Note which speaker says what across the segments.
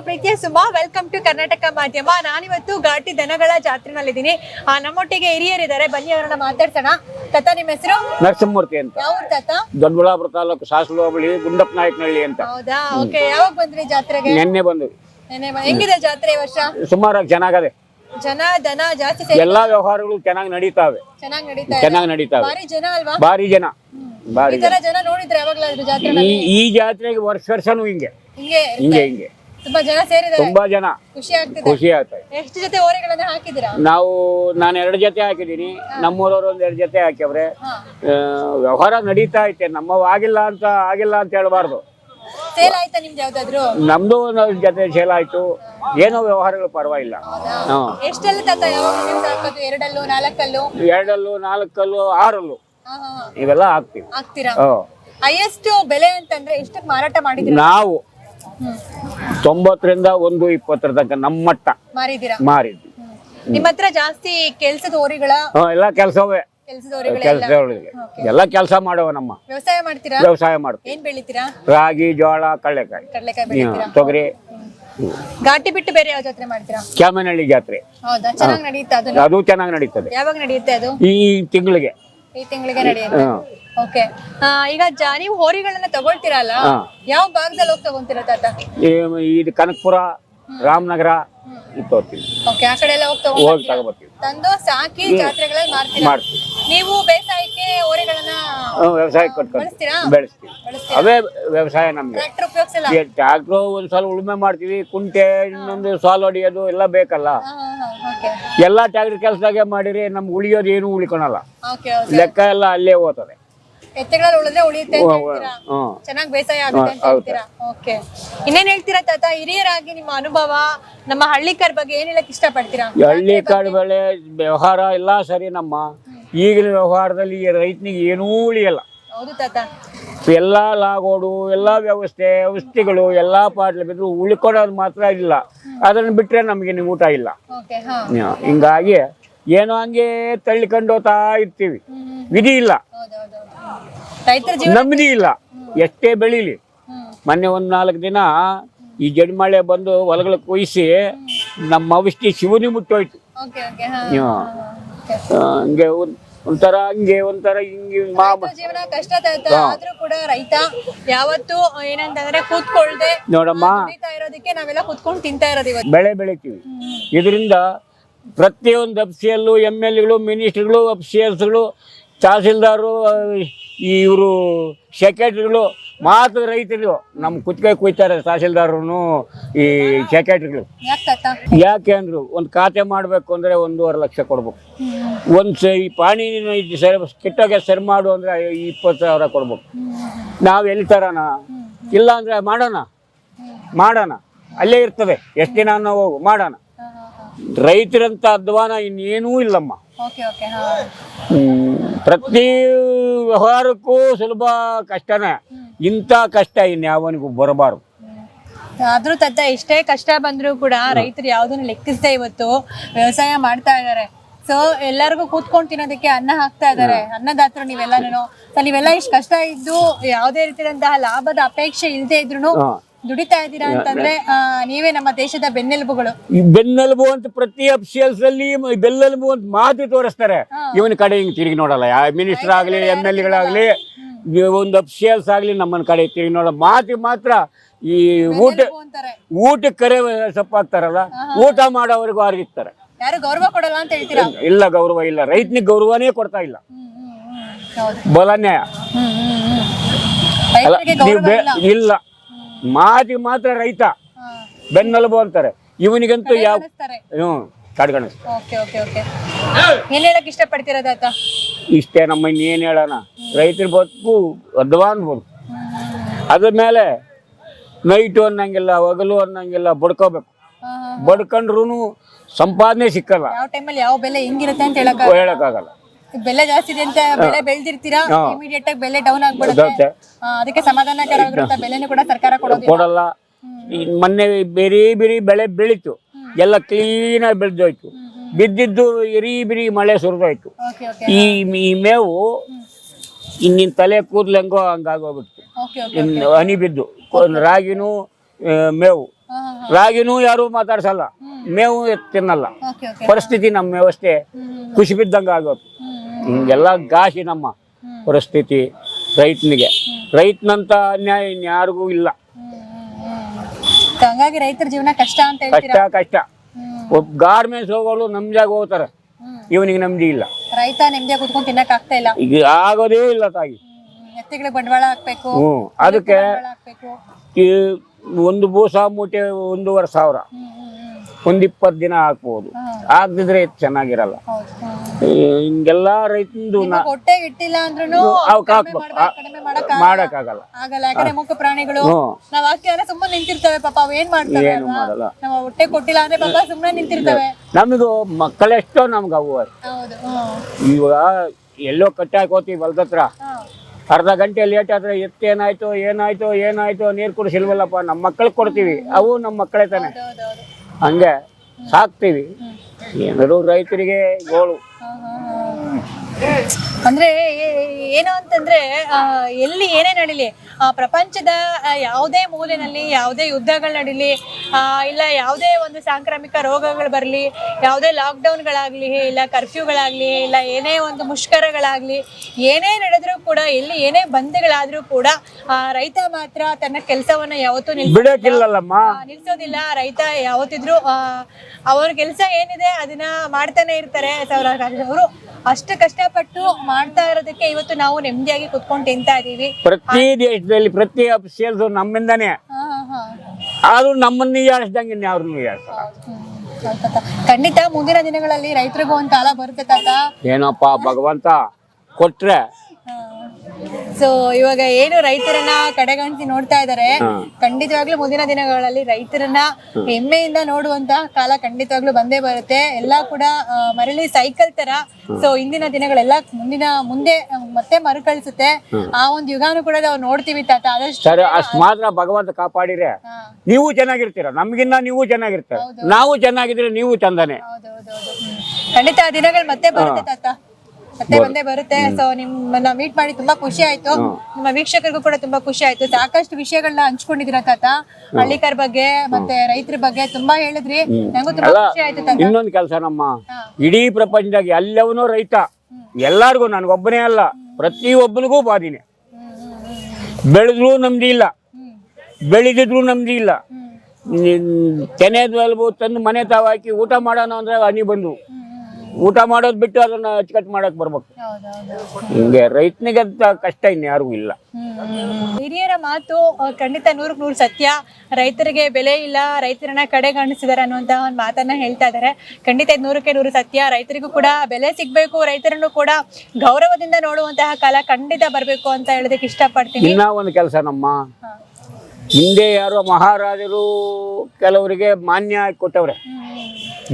Speaker 1: ಪ್ರೀತಿಯ Suma welcome to Karnataka ಮಾಧ್ಯಮ. ನಾನಿವತ್ತು ಘಾಟಿ ದನಗಳ ಜಾತ್ರೆನಲ್ಲಿದ್ದೀನಿ. ಆ ನಮ್ಮೊಟ್ಟಿಗೆ ಹಿರಿಯರಿದ್ದಾರೆ. ಬನ್ನಿ ಅವರನ್ನ ಮಾತಾಡ್ಸೋಣ. ತಾತ ನಿಮ್ಮ ಹೆಸರು?
Speaker 2: ನರಸಿಂಹಮೂರ್ತಿ ಅಂತ.
Speaker 1: ತಾತ?
Speaker 2: ದೊಡ್ಡಬಳ್ಳಾಪುರ ತಾಲೂಕು ಸಾಸಲು ಹೋಬಳಿ ಗುಂಡಪ್ಪ ನಾಯಕನಹಳ್ಳಿ ಅಂತ.
Speaker 1: ಹೌದಾ? ಓಕೆ ಯಾವಾಗ ಬಂದ್ರಿ ಜಾತ್ರೆಗೆ?
Speaker 2: ನಿನ್ನೆ ಬಂದ್ವಿ.
Speaker 1: ನೆನ್ನೆ ಬ- ಹೆಂಗಿದೆ ಜಾತ್ರೆ ಈ ವರ್ಷ?
Speaker 2: ಸುಮಾರಾಗಿ ಚೆನ್ನಾಗದೆ.
Speaker 1: ಜನ ದನ ಜಾಸ್ತಿ
Speaker 2: ಎಲ್ಲಾ ವ್ಯವಹಾರಗಳು ಚೆನ್ನಾಗಿ ನಡೀತಾವೆ.
Speaker 1: ಚೆನ್ನಾಗಿ ನಡೀತಾ ಇದೆ
Speaker 2: ಚೆನ್ನಾಗಿ ನಡೀತಾವೆ.
Speaker 1: ಭಾರಿ ಜನ ಅಲ್ವಾ?
Speaker 2: ಭಾರಿ ಜನ. ಭಾರಿ
Speaker 1: ಈ ತರ ಜನ. ನೋಡಿದ್ರೆ ಯಾವಾಗ್ಲಾದ್ರು ಜಾತ್ರೆ
Speaker 2: ಈ ಈ ಜಾತ್ರೆಗೆ ವರ್ಷ ವರ್ಷನೂ ಹಿಂಗೆ.
Speaker 1: ಹಿಂಗೆ
Speaker 2: ಹಿಂಗೆ ಹಿಂಗೆ.
Speaker 1: ತುಂಬಾ ಜನ ಸೇರಿದ್ದಾರೆ.
Speaker 2: ತುಂಬಾ ಜನ.
Speaker 1: ಖುಷಿ ಆಗ್ತಿದೆ.
Speaker 2: ಖುಷಿ ಆಗ್ತದೆ.
Speaker 1: ಎಷ್ಟು ಜೊತೆ ಓರೆಗಳನ್ನ ಹಾಕಿದ್ದೀರಾ?
Speaker 2: ನಾವು ನಾನು ಎರಡು ಜೊತೆ ಹಾಕಿದೀನಿ ನಮ್ಮೂರವ್ರು ಒಂದ್ ಎರಡು ಜೊತೆ ಹಾಕ್ಯವ್ರೆ. ಆ, ವ್ಯವಹಾರ ನಡೀತಾ ಐತೆ. ನಮ್ಮ ಆಗಿಲ್ಲ ಅಂತ ಆಗಿಲ್ಲ ಅಂತ ಹೇಳ್ಬಾರ್ದು.
Speaker 1: ಸೇಲ್ ಆಯ್ತಾ ನಿಮ್ದು ಯಾವ್ದಾದ್ರು?
Speaker 2: ನಮ್ದು ಒಂದ್ ಜೊತೆ ಸೇಲ್ ಆಯ್ತು. ಏನೋ ವ್ಯವಹಾರಗಳು ಪರವಾಗಿಲ್ಲ. ಹಾ.
Speaker 1: ಎಷ್ಟೆಲ್ಲ ತಾತ ಯಾವಾಗ ಎರಡಲ್ಲೂ ನಾಲ್ಕಲ್ಲೂ?
Speaker 2: ಎರಡಲ್ಲೂ ನಾಲ್ಕಲ್ಲೂ ಆರಲ್ಲೂ.
Speaker 1: ಹಾ, ಹಾ, ಹಾ.
Speaker 2: ಇವೆಲ್ಲ ಹಾಕ್ತೀವಿ.
Speaker 1: ಹಾಕ್ತೀರಾ. ಹೈಯೆಸ್ಟ್ ಬೆಲೆ ಅಂತಂದ್ರೆ ಎಷ್ಟಕ್ಕೆ ಮಾರಾಟ ಮಾಡಿದ್ರು
Speaker 2: ನಾವು. ತೊಂಬತ್ತರಿಂದ ಒಂದು ಇಪ್ಪತ್ತರ ತನಕ ನಮ್ಮ ಮಟ್ಟ
Speaker 1: ಮಾರಿದ್ದೀರಾ?
Speaker 2: ಮಾರಿದ್ವಿ.
Speaker 1: ನಿಮ್ಮ ಹತ್ರ ಜಾಸ್ತಿ ಕೆಲಸದ ಓರಿಗಳ
Speaker 2: ಹಾ, ಎಲ್ಲ ಕೆಲಸವೇ.
Speaker 1: ಕೆಲ್ಸದ ಓರಿಗಳ
Speaker 2: ಕೆಲಸಗಳಿಗೆ ಎಲ್ಲ ಕೆಲಸ ಮಾಡವ ನಮ್ಮ.
Speaker 1: ವ್ಯವಸಾಯ ಮಾಡ್ತೀರಾ?
Speaker 2: ವ್ಯವಸಾಯ ಮಾಡ್ತೀವಿ.
Speaker 1: ಏನ್ ಬೆಳಿತೀರಾ?
Speaker 2: ರಾಗಿ ಜೋಳ ಕಡಲೆಕಾಯಿ.
Speaker 1: ಕಡಲೆಕಾಯಿ ಬೆಳಿತೀರಾ?
Speaker 2: ತೊಗರಿ.
Speaker 1: ಘಾಟಿ ಬಿಟ್ಟು ಬೇರೆ ಯಾವ ಜಾತ್ರೆ ಮಾಡ್ತೀರಾ?
Speaker 2: ಕ್ಯಾಮನಹಳ್ಳಿ ಜಾತ್ರೆ.
Speaker 1: ಹೌದಾ? ಚೆನ್ನಾಗಿ ನಡೆಯುತ್ತೆ ಅದನ್ನು
Speaker 2: ಅದು ಚೆನ್ನಾಗಿ ನಡೀತದೆ.
Speaker 1: ಯಾವಾಗ ನಡೆಯುತ್ತೆ ಅದು?
Speaker 2: ಈ ತಿಂಗಳಿಗೆ.
Speaker 1: ಈ ತಿಂಗಳಿಗೆ ನಡೆಯುತ್ತೆ ಓಕೆ ಈಗ ಜಾ ನೀವು ಹೋರಿಗಳನ್ನ ತಗೊಳ್ತೀರಲ್ಲ? ಯಾವ ಭಾಗದಲ್ಲಿ ಹೋಗಿ ತಗೊಂತೀರ ತಾತ?
Speaker 2: ಇದು ಕನಕಪುರ ರಾಮನಗರ ಇದು ತೋರ್ತೀವಿ
Speaker 1: ಓಕೆ ಆ ಕಡೆ ಎಲ್ಲ ಹೋಗಿ
Speaker 2: ಹೋಗಿ
Speaker 1: ತಗೊಂಡ್ ತಂದು ಸಾಕಿ ಜಾತ್ರೆಗಳಲ್ಲಿ ಮಾರ್ತೀರಾ
Speaker 2: ಮಾಡ್ತೀವಿ.
Speaker 1: ನೀವು ಬೇಸಾಯಕ್ಕೆ ಹೋರಿಗಳನ್ನ
Speaker 2: ಹ್ಮ್, ವ್ಯವಸಾಯ ಕಟ್ಕೊಂಡು
Speaker 1: ಬಳಸ್ತೀರಾ?
Speaker 2: ಬೆಳೆಸ್ತೀವಿ.
Speaker 1: ಬಳಸ್ತೀರಾ?
Speaker 2: ಅವೇ ವ್ಯವಸಾಯ ನಮ್ಗೆ.
Speaker 1: ಟ್ರ್ಯಾಕ್ಟರ್ ಉಪಯೋಗಿಸಲ್ಲ?
Speaker 2: ಟ್ರ್ಯಾಕ್ಟ್ರು ಒಂದ್ಸಲ ಉಳುಮೆ ಮಾಡ್ತೀವಿ ಕುಂಟೆ ಇನ್ನೊಂದು ಸಾಲು ಹೊಡಿಯೋದು ಎಲ್ಲ ಬೇಕಲ್ಲ. ಎಲ್ಲ ಟ್ರ್ಯಾಕ್ಟರ್ ಕೆಲಸದಾಗೆ ಮಾಡಿರಿ ನಮ್ಗೆ ಉಳಿಯೋದು ಏನು ಉಳಿಕೊಳ್ಳಲ್ಲ
Speaker 1: ಓಕೆ
Speaker 2: ಲೆಕ್ಕ ಎಲ್ಲ ಅಲ್ಲೇ ಹೋಗ್ತದೆ.
Speaker 1: ಎತ್ತುಗಳಲ್ಲಿ ಉಳಿದ್ರೆ ಉಳಿಯುತ್ತೆ ಅಂತ ಹೇಳ್ತೀರಾ? ಚೆನ್ನಾಗಿ ಬೇಸಾಯ ಆಗುತ್ತೆ ಅಂತ ಹೇಳ್ತೀರಾ? ಓಕೆ ಇನ್ನೇನ್ ಹೇಳ್ತೀರಾ ತಾತ? ಹಿರಿಯರಾಗಿ ನಿಮ್ಮ ಅನುಭವ ನಮ್ಮ ಹಳ್ಳಿಕಾರ್ ಬಗ್ಗೆ ಏನ್ ಹೇಳಕ್ ಇಷ್ಟಪಡ್ತೀರಾ?
Speaker 2: ಈ ಹಳ್ಳಿ ಕಾಡು ಬೆಳೆ ವ್ಯವಹಾರ ಎಲ್ಲ ಸರಿ ನಮ್ಮ. ಈಗಿನ ವ್ಯವಹಾರದಲ್ಲಿ ರೈತನಿಗೆ ಏನೂ ಉಳಿಯಲ್ಲ.
Speaker 1: ಹೌದು ತಾತ.
Speaker 2: ಎಲ್ಲ ಲಾಗೋಡು ಎಲ್ಲ ವ್ಯವಸ್ಥೆ ಔಷಧಿಗಳು ಎಲ್ಲ ಪಾಟ್ಲ ಬಿದ್ರು ಉಳ್ಕೊಳೋದು ಮಾತ್ರ ಇಲ್ಲ. ಅದನ್ನು ಬಿಟ್ಟರೆ ನಮಗೆ ಊಟ ಇಲ್ಲ. ಹಿಂಗಾಗಿ ಏನೋ ಹಂಗೆ ತಳ್ಳಿಕೊಂಡು ಹೋಗ್ತಾ ಇರ್ತೀವಿ. ವಿಧಿ ಇಲ್ಲ. ನಮ್ಮದಿ ಇಲ್ಲ. ಎಷ್ಟೇ ಬೆಳೀಲಿ. ಮೊನ್ನೆ ಒಂದು ನಾಲ್ಕು ದಿನ ಈ ಜಡಿಮಳೆ ಬಂದು ಹೊಲಗಳಿಗೆ ಕೊಯ್ಸಿ ನಮ್ಮ ಔಷಧಿ ಶಿವನಿ ಮುಟ್ಟೋಯ್ತು. ಹಂಗೆ ಒಂಥರ ಹಂಗೆ ಒಂಥರ ಹಿಂಗೆ ಮಾ
Speaker 1: ಜೀವನ ಕಷ್ಟ ಆದ್ರೂ ಕೂಡ ರೈತ ಯಾವತ್ತು ಏನಂತಂದ್ರೆ ಕೂತ್ಕೊಳ್ದೆ
Speaker 2: ನೋಡಮ್ಮ.
Speaker 1: ದುಡಿತಾ ಇರೋದಕ್ಕೆ ನಾವೆಲ್ಲ ಕೂತ್ಕೊಂಡು ತಿಂತಾ ಇರೋದು ಇವತ್ತು.
Speaker 2: ಬೆಳೆ ಬೆಳಿತೀವಿ. ಇದರಿಂದ ಪ್ರತಿಯೊಂದು ಅಫ್ಸಿಯಲ್ಲು ಎಂ ಎಲ್ ಎಗಳು ಮಿನಿಸ್ಟ್ರುಗಳು ಅಫ್ಸಿಯಲ್ಸ್ಗಳು ತಹಸೀಲ್ದಾರು ಇವರು ಸೆಕ್ರೆಟ್ರಿಗಳು ಮಾತ್ರ ರೈತರು. ನಮ್ಮ ಕುತ್ಕೈ ಕುಯ್ತಾರೆ ತಹಸೀಲ್ದಾರನು ಈ ಸೆಕ್ರೆಟ್ರಿಗಳು
Speaker 1: ಯಾಕೆ
Speaker 2: ಅಂದ್ರು ಒಂದು ಖಾತೆ ಮಾಡಬೇಕು ಅಂದ್ರೆ ಒಂದೂವರೆ ಲಕ್ಷ ಕೊಡ್ಬೇಕು. ಒಂದು ಸ ಈ ಪಾಣಿ ಸರ್ ಕಿಟ್ಟೋಗೆ ಸರಿ ಮಾಡು ಅಂದ್ರೆ ಇಪ್ಪತ್ತು ಸಾವಿರ ಕೊಡ್ಬೇಕು. ನಾವು ಎಲ್ಲಿ ತರೋಣ? ಇಲ್ಲ ಅಂದ್ರೆ ಮಾಡೋಣ. ಮಾಡೋಣ. ಅಲ್ಲೇ ಇರ್ತದೆ. ಎಷ್ಟು ದಿನ ನಾವು ಮಾಡೋಣ. ರೈತರಂತ ಅಧ್ವಾನ ಇನ್ನೇನೂ ಇಲ್ಲಮ್ಮ. ಪ್ರತಿ ವ್ಯವಹಾರಕ್ಕೂ ಸುಲಭ ಕಷ್ಟನೇ. ಇಂಥ ಕಷ್ಟ ಇನ್ಯಾವನಿಗೂ ಬರಬಾರ್ದು.
Speaker 1: ಆದ್ರೂ ತತ್ತ ಎಷ್ಟೇ ಕಷ್ಟ ಬಂದ್ರು ಕೂಡ ರೈತರು ಯಾವ್ದನ್ನ ಲೆಕ್ಕಿಸದೆ ಇವತ್ತು ವ್ಯವಸಾಯ ಮಾಡ್ತಾ ಇದಾರೆ. ಸೊ ಎಲ್ಲರಿಗೂ ಕೂತ್ಕೊಂಡು ತಿನ್ನೋದಕ್ಕೆ ಅನ್ನ ಹಾಕ್ತಾ ಇದಾರೆ. ಅನ್ನದಾತರು ನೀವೆಲ್ಲಾನು ಸೊ ನೀವೆಲ್ಲ ಇಷ್ಟು ಕಷ್ಟ ಇದ್ದು ಯಾವುದೇ ರೀತಿಯಂತಹ ಲಾಭದ ಅಪೇಕ್ಷೆ ಇಲ್ಲದೆ ಇದ್ರು ದುಡಿತಾ ಇದ್ದೀರಾ ಅಂತಂದ್ರೆ ನೀವೇ ನಮ್ಮ ದೇಶದ ಬೆನ್ನೆಲುಬುಗಳು.
Speaker 2: ಈ ಬೆನ್ನೆಲುಬು ಅಂತ ಪ್ರತಿ ಅಫ್ಸಿಯಲ್ಸ್ ಅಲ್ಲಿ ಬೆನ್ನೆಲುಬು ಅಂತ ಮಾತು ತೋರಿಸ್ತಾರೆ. ಇವನ ಕಡೆ ಹಿಂಗ್ ತಿರುಗಿ ನೋಡಲ್ಲ. ಯಾವ ಮಿನಿಸ್ಟರ್ ಆಗ್ಲಿ ಎಂ ಎಲ್ ಎಗಳಾಗ್ಲಿ ಒಂದು ಅಫ್ಸಿಯಲ್ಸ್ ಆಗಲಿ ನಮ್ಮನ್ನು ಕಡೆ ಇರ್ತೀವಿ. ನೋಡ ಮಾತಿ ಮಾತ್ರ ಈ ಊಟ ಊಟಕ್ಕೆ ಕರೆ ಸಪ್ಪಾಗ್ತಾರಲ್ಲ ಊಟ ಮಾಡೋವರೆಗೂ ಆರ್ಗಿರ್ತಾರೆ
Speaker 1: ಗೌರವ ಕೊಡಲ್ಲ ಅಂತ ಹೇಳ್ತೀರಾ?
Speaker 2: ಇಲ್ಲ ಗೌರವ ಇಲ್ಲ. ರೈತನಿಗೆ ಗೌರವನೇ ಕೊಡ್ತಾ ಇಲ್ಲ. ಬಲನ್ಯಾಯ.
Speaker 1: ಇಲ್ಲ.
Speaker 2: ಮಾತಿ ಮಾತಿಗೆ ಮಾತ್ರ ರೈತ. ಬೆನ್ನೆಲುಬು ಅಂತಾರೆ. ಇವನಿಗಂತೂ ಯಾವ ಹ್ಞೂ ಕಡ್ಗಣ
Speaker 1: ಓಕೆ ಓಕೆ ಓಕೆ. ಏನ್ ಹೇಳಕ್ ಇಷ್ಟಪಡ್ತೀರಾ ತಾತ?
Speaker 2: ಇಷ್ಟೇ ನಮ್ಮ ಇನ್ನೇನು ಹೇಳೋಣ? ರೈತರ ಬದುಕು ಅದ್ವಾನ್ ಬದುಕು. ಅದ್ರ ಮೇಲೆ ನೈಟು ಅನ್ನಂಗಿಲ್ಲ ಹಗಲು ಅನ್ನಂಗಿಲ್ಲ ಬಡ್ಕೋಬೇಕು. ಬಡ್ಕೊಂಡ್ರು ಸಂಪಾದನೆ ಸಿಕ್ಕಲ್ಲ.
Speaker 1: ಯಾವ ಟೈಮಲ್ಲಿ ಯಾವ ಬೆಲೆ ಹೆಂಗಿರುತ್ತೆ ಅಂತ ಹೇಳಕ್
Speaker 2: ಹೇಳಕ್ಕಾಗಲ್ಲ.
Speaker 1: ಬೆಲೆ ಜಾಸ್ತಿ ಇದೆ ಅಂತ ಬೆಲೆ ಬೆಳ್ದಿರ್ತೀರಾ. ಇಮಿಡಿಯೇಟ್ ಆಗಿ ಬೆಲೆ ಡೌನ್ ಆಗ್ಬಿಡುತ್ತೆ.
Speaker 2: ಅದಕ್ಕೆ
Speaker 1: ಆ, ಅದಕ್ಕೆ ಸಮಾಧಾನಕರವಾಗಿರುವಂತ ಬೆಲೆನೂ ಕೂಡ ಸರ್ಕಾರ ಕೊಡೋದಿಲ್ಲ.
Speaker 2: ಕೊಡಲ್ಲ. ಈ ಮೊನ್ನೆ ಬೇರೆ ಬೇರೆ ಬೆಳೆ ಬೆಳೀತು. ಎಲ್ಲ ಕ್ಲೀನಾಗಿ ಬೆಳೆದೋಯ್ತು. ಬಿದ್ದಿದ್ದು ಇರಿ ಬಿರಿ ಮಳೆ ಸುರಿದೋಯ್ತು. ಈ ಈ ಮೇವು ಇನ್ನಿನ ತಲೆ ಕೂದಲು ಹೆಂಗೋ ಹಂಗಾಗೋಗ್ಬಿಡ್ತು ಇನ್ನು ಹನಿ ಬಿದ್ದು. ರಾಗಿನೂ ಮೇವು. ರಾಗಿನೂ ಯಾರು ಮಾತಾಡ್ಸಲ್ಲ. ಮೇವು ತಿನ್ನಲ್ಲ. ಪರಿಸ್ಥಿತಿ ನಮ್ಮ ವ್ಯವಸ್ಥೆ ಖುಷಿ ಬಿದ್ದಂಗೆ ಆಗೋದು. ಹಿಂಗೆಲ್ಲ ಗಾಸಿ ನಮ್ಮ ಪರಿಸ್ಥಿತಿ ರೈತನಿಗೆ. ರೈತನಂತ ಅನ್ಯಾಯ ಇನ್ಯಾರಿಗೂ ಇಲ್ಲ.
Speaker 1: ಹಂಗಾಗಿ ರೈತರ ಜೀವನ ಕಷ್ಟ ಅಂತ ಹೇಳ್ತೀರಾ?
Speaker 2: ಕಷ್ಟ ಕಷ್ಟ. ಒಬ್ಬ ಗಾರ್ಮೆಂಟ್ಸ್ ಹೋಗಲು ನಮ್ದಾಗ ಹೋಗ್ತಾರೆ. ಇವನಿಗೆ ನಮ್ದಿ ಇಲ್ಲ.
Speaker 1: ರೈತ ನೆಮ್ಮದಿಯಾಗಿ ಕುತ್ಕೊಂಡು ತಿನ್ನಕ್ ಆಗ್ತಾ ಇಲ್ಲ.
Speaker 2: ಈಗ ಆಗೋದೇ ಇಲ್ಲ ತಾಯಿ.
Speaker 1: ಎತ್ತಿಗಳಿಗೆ ಬಂಡವಾಳ ಹಾಕ್ಬೇಕು
Speaker 2: ಹ್ಞೂ ಅದಕ್ಕೆ
Speaker 1: ಬಂಡವಾಳ ಹಾಕ್ಬೇಕು.
Speaker 2: ಈ ಒಂದು ಬೂಸ ಮೂಟೆ ಒಂದೂವರೆ ಸಾವಿರ.
Speaker 1: ಹ್ಮ್ ಹ್ಮ್ ಹ್ಮ್.
Speaker 2: ಒಂದು ಇಪ್ಪತ್ತು ದಿನ ಹಾಕ್ಬೋದು. ಆಗದಿದ್ರೆ ಚೆನ್ನಾಗಿರಲ್ಲ. ಹಿಂಗೆಲ್ಲಾ ರೈತಂದು ನಾ
Speaker 1: ಹೊಟ್ಟೆಗೆ ಇಟ್ಟಿಲ್ಲ ಅಂದ್ರೂ
Speaker 2: ಮಾಡಕ್ಕಾಗಲ್ಲ.
Speaker 1: ಆಗಲ್ಲ ಯಾಕಂದ್ರೆ ಮುಖ ಪ್ರಾಣಿಗಳು ನಾವ್ ಸುಮ್ಮನೆ ನಿಂತಿರ್ತವೆ ಪಾಪ ಅವ್ ಏನ್
Speaker 2: ಮಾಡಲ್ಲ.
Speaker 1: ನಾವ್ ಹೊಟ್ಟೆ ಕೊಟ್ಟಿಲ್ಲ ಅಂದ್ರೆ ಪಾಪ ಸುಮ್ಮನೆ ನಿಂತಿರ್ತವೆ.
Speaker 2: ನಮಗೂ ಮಕ್ಕಳೆಷ್ಟೋ ನಮ್ಗೆ ಅವು ಇವಾಗ ಎಲ್ಲೋ ಕಟ್ಟಾಕ್ ಹೋಗ್ತೀವಿ
Speaker 1: ಹೊಲ್ದತ್ರ.
Speaker 2: ಅರ್ಧ ಗಂಟೆ ಲೇಟ್ ಆದ್ರೆ ಎತ್ತೇನಾಯ್ತು ಏನಾಯ್ತು ಏನಾಯ್ತು ನೀರು ಕುಡಿಸಿಲ್ವಲ್ಲಪ್ಪ ನಮ್ಮ ಮಕ್ಕಳಿಗೆ ಕೊಡ್ತೀವಿ. ಅವು ನಮ್ಮ ಮಕ್ಕಳೇ ತಾನೆ. ಹಂಗೆ ಸಾಕ್ತೀವಿ ಏನಾದ್ರು ರೈತರಿಗೆ ಗೋಳು
Speaker 1: ಹಾ, ಹಾ, ಹಾ. ಅಂದ್ರೆ ಏ- ಏನು ಅಂತಂದ್ರೆ ಎಲ್ಲಿ ಏನೇ ನಡೀಲಿ ಆ, ಪ್ರಪಂಚದ ಯಾವುದೇ ಮೂಲೆಯಲ್ಲಿ ಯಾವುದೇ ಯುದ್ಧಗಳು ನಡೀಲಿ ಆ, ಇಲ್ಲ ಯಾವುದೇ ಒಂದು ಸಾಂಕ್ರಾಮಿಕ ರೋಗಗಳು ಬರಲಿ ಯಾವುದೇ ಲಾಕ್ಡೌನ್ಗಳಾಗಲಿ ಇಲ್ಲ ಕರ್ಫ್ಯೂಗಳಾಗಲಿ ಇಲ್ಲ ಏನೇ ಒಂದು ಮುಷ್ಕರಗಳಾಗಲಿ ಏನೇ ನಡೆದ್ರೂ ಕೂಡ ಎಲ್ಲಿ ಏನೇ ಬಂಧಗಳಾದರೂ ಕೂಡ ಆ, ರೈತ ಮಾತ್ರ ತನ್ನ ಕೆಲಸವನ್ನ ಯಾವತ್ತೂ ನಿಲ್ಸೋದಿಲ್ಲ. ರೈತ ಯಾವತ್ತಿದ್ರು ಅವ್ರ ಕೆಲಸ ಏನಿದೆ ಅದನ್ನ ಮಾಡ್ತಾನೆ ಇರ್ತಾರೆ. ಅವರು ಅಷ್ಟು ಕಷ್ಟಪಟ್ಟು ಮಾಡ್ತಾ ಇರೋದಕ್ಕೆ ಇವತ್ತು ನಾವು ನೆಮ್ಮದಿಯಾಗಿ ಕುತ್ಕೊಂಡು ತಿಂತಾ ಇದೀವಿ
Speaker 2: ಪ್ರತಿ ದೇಶದಲ್ಲಿ ಪ್ರತಿ ಅಫಿಷಿಯಲ್ಸ್ ನಮ್ಮಿಂದಾನೇ. ಆದ್ರೂ ನಮ್ಮನ್ನ ಯಾರಿಸ್ದಂಗೆ
Speaker 1: ಹ್ಮ್. ಹೌದ್ ಖಂಡಿತ ಮುಂದಿನ ದಿನಗಳಲ್ಲಿ ರೈತರಿಗೂ ಒಂದ್ ಕಾಲ ಬರುತ್ತೆ
Speaker 2: ಏನಪ್ಪ ಭಗವಂತ ಕೊಟ್ರೆ
Speaker 1: ಸೊ ಇವಾಗ ಏನು ರೈತರನ್ನ ಕಡೆಗಣಿಸಿ ನೋಡ್ತಾ ಇದ್ದಾರೆ ಖಂಡಿತವಾಗ್ಲೂ ಮುಂದಿನ ದಿನಗಳಲ್ಲಿ ರೈತರನ್ನ ಹೆಮ್ಮೆಯಿಂದ ನೋಡುವಂತ ಕಾಲ ಖಂಡಿತವಾಗ್ಲೂ ಬಂದೇ ಬರುತ್ತೆ. ಎಲ್ಲಾ ಕೂಡ ಆ, ಮರಳಿ ಸೈಕಲ್ ತರ. ಸೊ ಇಂದಿನ ದಿನಗಳೆಲ್ಲ ಮುಂದಿನ ಮುಂದೆ ಮತ್ತೆ ಮರುಕಳಿಸುತ್ತೆ. ಆ ಒಂದು ಯುಗಾನು ಕೂಡ ನಾವು ನೋಡ್ತೀವಿ ತಾತ ಆದಷ್ಟು
Speaker 2: ಸರಿ ಅಷ್ಟು ಮಾತ್ರ ಭಗವಂತ ಕಾಪಾಡಿರೆ ನೀವು ಚೆನ್ನಾಗಿರ್ತೀರ ನಮ್ಗಿನ್ನ ನೀವು ಚೆನ್ನಾಗಿರ್ತೀರ. ನಾವು ಚೆನ್ನಾಗಿದ್ರೆ ನೀವು ಚಂದನೆ.
Speaker 1: ಖಂಡಿತ ಆ ದಿನಗಳು ಮತ್ತೆ ಬರುತ್ತೆ ತಾತ. ಮತ್ತೆ ಬಂದೇ ಬರುತ್ತೆ. ಸೊ ನಿಮ್ಮನ್ನ ಮೀಟ್ ಮಾಡಿ ತುಂಬಾ ಖುಷಿ ಆಯ್ತು. ನಿಮ್ಮ ವೀಕ್ಷಕರಿಗೂ ಕೂಡ ತುಂಬಾ ಖುಷಿ ಆಯ್ತು. ಸಾಕಷ್ಟು ವಿಷಯಗಳನ್ನ ಹಂಚ್ಕೊಂಡಿದ್ರ ತಾತ ಹಳ್ಳಿಕರ್ ಬಗ್ಗೆ ಮತ್ತೆ ರೈತರ ಬಗ್ಗೆ ತುಂಬಾ ಹೇಳಿದ್ರಿ. ನಂಗೂ ತುಂಬಾ ಖುಷಿ ಆಯ್ತು ತಾತ
Speaker 2: ಇನ್ನೊಂದು ಕೆಲಸ ನಮ್ಮ. ಇಡೀ ಪ್ರಪಂಚದಾಗ ಎಲ್ಲವನು ರೈತ. ಎಲ್ಲಾರ್ಗೂ ನನಗೊಬ್ಬನೇ ಅಲ್ಲ ಪ್ರತಿ ಒಬ್ಬನಿಗೂ ಬಾದಿನೇ ಬೆಳೆದ್ರು ನಮ್ದಿ ಇಲ್ಲ. ಬೆಳೆದಿದ್ರು ನಮ್ದಿ ಇಲ್ಲ. ತೆನೆ ತಂದು ಮನೆ ತಾವು ಹಾಕಿ ಊಟ ಮಾಡೋಣ ಅಂದ್ರೆ ಹನಿ ಬಂದು. ಊಟ ಮಾಡೋದ್ ಬಿಟ್ಟು ಅದನ್ನ ಅಚ್ಚುಕಟ್ಟು ಮಾಡಕ್ ಬರ್ಬೇಕು. ಹಿಂಗೆ ರೈತನಿಗೆ ಅಂತ ಕಷ್ಟ ಇನ್ಯಾರಿಗೂ ಇಲ್ಲ.
Speaker 1: ಹಿರಿಯರ ಮಾತು ಖಂಡಿತ ನೂರಕ್ಕೆ ನೂರು ಸತ್ಯ. ರೈತರಿಗೆ ಬೆಲೆ ಇಲ್ಲ ರೈತರನ್ನ ಕಡೆಗಣಿಸಿದಾರೆ ಅನ್ನುವಂತಹ ಒಂದ್ ಮಾತನ್ನ ಹೇಳ್ತಾ ಇದ್ದಾರೆ ಖಂಡಿತ ಇದು ನೂರಕ್ಕೆ ನೂರು ಸತ್ಯ. ರೈತರಿಗೂ ಕೂಡ ಬೆಲೆ ಸಿಗ್ಬೇಕು ರೈತರನ್ನು ಕೂಡ ಗೌರವದಿಂದ ನೋಡುವಂತಹ ಕಾಲ ಖಂಡಿತ ಬರ್ಬೇಕು ಅಂತ ಹೇಳೋದಕ್ಕೆ ಇಷ್ಟಪಡ್ತೀನಿ.
Speaker 2: ಇನ್ನ ಒಂದು ಕೆಲಸ ನಮ್ಮ.
Speaker 1: ಹಾ.
Speaker 2: ಹಿಂದೆ ಯಾರೋ ಮಹಾರಾಜರು ಕೆಲವರಿಗೆ ಮಾನ್ಯ ಕೊಟ್ಟವ್ರೆ.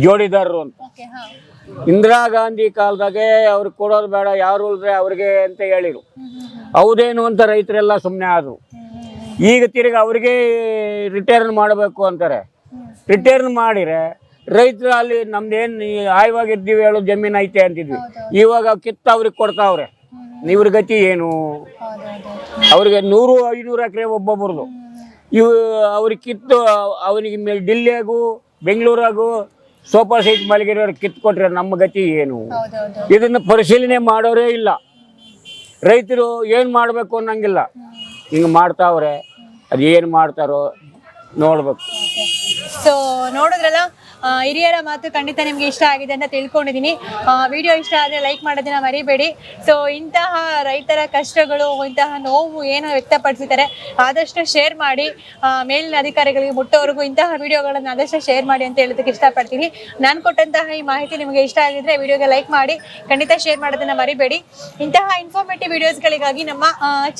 Speaker 2: ಜೋಡಿದಾರರು ಅಂತ.
Speaker 1: ಹಾ.
Speaker 2: ಇಂದಿರಾ ಗಾಂಧಿ ಕಾಲದಾಗೆ ಅವ್ರಿಗೆ ಕೊಡೋದು ಬೇಡ ಯಾರು ಇಲ್ದ್ರೆ ಅವ್ರಿಗೆ ಅಂತ ಹೇಳಿರು. ಹೌದೇನು ಅಂತ ರೈತರೆಲ್ಲ ಸುಮ್ಮನೆ ಆದ್ರು. ಈಗ ತಿರ್ಗಿ ಅವ್ರಿಗೆ ರಿಟರ್ನ್ ಮಾಡಬೇಕು ಅಂತಾರೆ. ರಿಟರ್ನ್ ಮಾಡಿದರೆ ರೈತರು ಅಲ್ಲಿ ನಮ್ದೇನು ಆಯವಾಗಿದ್ದೀವಿ ಹೇಳೋ ಜಮೀನು ಐತೆ ಅಂತಿದ್ವಿ. ಇವಾಗ ಕಿತ್ತ ಅವ್ರಿಗೆ ಕೊಡ್ತಾವ್ರೆ. ಇವ್ರ ಗತಿ ಏನು? ಅವ್ರಿಗೆ ನೂರು ಐನೂರು ಎಕರೆ ಒಬ್ಬೊಬ್ರದು. ಇವು ಅವ್ರಿಗೆ ಕಿತ್ತು ಅವನಿಗೆ ಮೇಲೆ ಡಿಲ್ಲಿಯಾಗೂ ಬೆಂಗಳೂರಾಗೂ ಸೋಫಾ ಸೀಟ್ ಮಲಗಿರೋರು ಕಿತ್ಕೊಟ್ರೆ ನಮ್ಮ ಗತಿ ಏನು? ಇದನ್ನು ಪರಿಶೀಲನೆ ಮಾಡೋರೇ ಇಲ್ಲ. ರೈತರು ಏನು ಮಾಡಬೇಕು ಅನ್ನಂಗಿಲ್ಲ. ಹಿಂಗೆ ಮಾಡ್ತಾವ್ರೆ ಅದು ಏನು ಮಾಡ್ತಾರೋ ನೋಡ್ಬೇಕು.
Speaker 1: ಸೊ ನೋಡಿದ್ರಲ್ಲ ಹಿರಿಯರ ಮಾತು ಖಂಡಿತ ನಿಮ್ಗೆ ಇಷ್ಟ ಆಗಿದೆ ಅಂತ ತಿಳ್ಕೊಂಡಿದ್ದೀನಿ. ವಿಡಿಯೋ ಇಷ್ಟ ಆದರೆ ಲೈಕ್ ಮಾಡೋದನ್ನ ಮರಿಬೇಡಿ. ಸೊ ಇಂತಹ ರೈತರ ಕಷ್ಟಗಳು, ಇಂತಹ ನೋವು ಏನು ವ್ಯಕ್ತಪಡಿಸಿದ್ದಾರೆ, ಆದಷ್ಟು ಶೇರ್ ಮಾಡಿ. ಮೇಲಿನ ಅಧಿಕಾರಿಗಳಿಗೆ, ಮುಟ್ಟೋವರೆಗೂ ಇಂತಹ ವಿಡಿಯೋಗಳನ್ನು ಆದಷ್ಟು ಶೇರ್ ಮಾಡಿ ಅಂತ ಹೇಳೋದಕ್ಕೆ ಇಷ್ಟಪಡ್ತೀನಿ. ನಾನು ಕೊಟ್ಟಂತಹ ಈ ಮಾಹಿತಿ ನಿಮಗೆ ಇಷ್ಟ ಆಗಿದ್ರೆ ವಿಡಿಯೋಗೆ ಲೈಕ್ ಮಾಡಿ. ಖಂಡಿತ ಶೇರ್ ಮಾಡೋದನ್ನ ಮರಿಬೇಡಿ. ಇಂತಹ ಇನ್ಫಾರ್ಮೇಟಿವ್ ವಿಡಿಯೋಸ್ಗಳಿಗಾಗಿ ನಮ್ಮ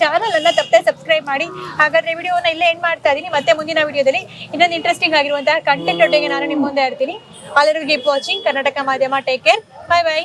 Speaker 1: ಚಾನಲ್ ಅನ್ನ ತಪ್ಪದೆ ಸಬ್ಸ್ಕ್ರೈಬ್ ಮಾಡಿ. ಹಾಗಾದ್ರೆ ವಿಡಿಯೋನ ಇಲ್ಲೇ ಎಂಡ್ ಮಾಡ್ತಾ ಇದೀನಿ. ಮತ್ತೆ ಮುಂದಿನ ವಿಡಿಯೋದಲ್ಲಿ ಇನ್ನೊಂದು ಇಂಟ್ರೆಸ್ಟಿಂಗ್ ಆಗಿರುವಂತಹ ಕಂಟೆಂಟ್ ಒಟ್ಟಿಗೆ ನಾನು ನಿಮ್ಮ ಮುಂದೆ ಇರ್ತೀನಿ ಆಲ್ ಕೀಪ್ ವಾಚಿಂಗ್ ಕರ್ನಾಟಕ ಮಾಧ್ಯಮ ಟೇಕ್ ಕೇರ್ ಬೈ ಬೈ